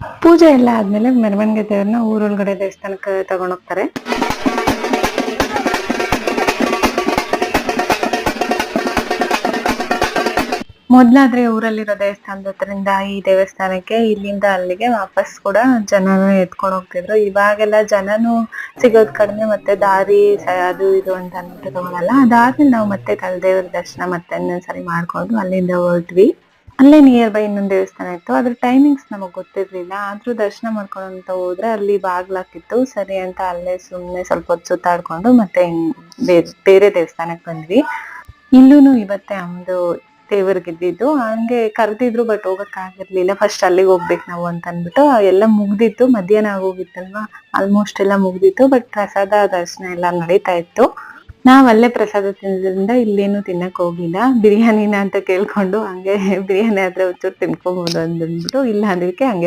ಪೂಜೆ ಎಲ್ಲ ಆದ್ಮೇಲೆ ಮೆರವಣಿಗೆ ದೇವ್ರನ್ನ ಊರೊಳಗಡೆ ದೇವಸ್ಥಾನಕ್ಕೆ ತಗೊಂಡೋಗ್ತಾರೆ ಮೊದ್ಲಾದ್ರೆ ಊರಲ್ಲಿರೋ ದೇವಸ್ಥಾನದ ಹತ್ರದಿಂದ ಈ ದೇವಸ್ಥಾನಕ್ಕೆ ಇಲ್ಲಿಂದ ಅಲ್ಲಿಗೆ ವಾಪಸ್ ಕೂಡ ಜನನ ಎತ್ಕೊಂಡು ಹೋಗ್ತಿದ್ರು. ಇವಾಗೆಲ್ಲ ಜನನು ಸಿಗೋದ್ ಕಡಿಮೆ ಮತ್ತೆ ದಾರಿ ಅದು ಇದು ಅಂತ ಅನ್ಬಿಟ್ಟು ತಗೊಳಲ್ಲ. ಅದಾದ್ಮೇಲೆ ನಾವು ಮತ್ತೆ ಕಲ್ದೇವ್ರ ದರ್ಶನ ಮತ್ತೆ ಇನ್ನೊಂದ್ಸರಿ ಮಾಡ್ಕೊಂಡು ಅಲ್ಲಿಂದ ಹೊರಟ್ವಿ. ಅಲ್ಲೇ ನಿಯರ್ ಬೈ ಇನ್ನೊಂದ್ ದೇವಸ್ಥಾನ ಇತ್ತು. ಅದ್ರ ಟೈಮಿಂಗ್ಸ್ ನಮಗ್ ಗೊತ್ತಿರ್ಲಿಲ್ಲ. ಆದ್ರೂ ದರ್ಶನ ಮಾಡ್ಕೊಂತ ಹೋದ್ರೆ ಅಲ್ಲಿ ಬಾಗ್ಲಾಕಿತ್ತು. ಸರಿ ಅಂತ ಅಲ್ಲೇ ಸುಮ್ನೆ ಸ್ವಲ್ಪ ಹೊತ್ತು ಸುತ್ತಾಡ್ಕೊಂಡು ಮತ್ತೆ ಬೇರೆ ದೇವಸ್ಥಾನಕ್ ಬಂದ್ವಿ. ಇಲ್ಲೂನು ಇವತ್ತೇ ನಮ್ದು ದೇವರಿಗಿದ್ದಿದ್ದು. ಹಂಗೆ ಕರೆದಿದ್ರು ಬಟ್ ಹೋಗಕ್ ಆಗಿರ್ಲಿಲ್ಲ ಫಸ್ಟ್ ಅಲ್ಲಿಗೆ ಹೋಗ್ಬೇಕು ನಾವು ಅಂತ ಅಂದ್ಬಿಟ್ಟು ಎಲ್ಲ ಮುಗ್ದಿತ್ತು. ಮಧ್ಯಾಹ್ನ ಆಗೋಗಿತ್ತಲ್ವಾ? ಆಲ್ಮೋಸ್ಟ್ ಎಲ್ಲ ಮುಗ್ದಿತ್ತು. ಬಟ್ ಪ್ರಸಾದ ದರ್ಶನ ಎಲ್ಲ ನಡೀತಾ ಇತ್ತು. ನಾವ್ ಅಲ್ಲೇ ಪ್ರಸಾದ ತಿನ್ನೋದ್ರಿಂದ ಇಲ್ಲೇನು ತಿನ್ನಕ್ ಹೋಗಿಲ್ಲ ಬಿರಿಯಾನಿನ ಅಂತ ಕೇಳ್ಕೊಂಡು ಹಂಗೆ ಬಿರಿಯಾನಿ ಆದ್ರೆ ಒಂಚೂರು ತಿನ್ಕೋಬಹುದು ಅಂದ್ಬಿಟ್ಟು, ಇಲ್ಲ ಅದಕ್ಕೆ ಹಂಗೆ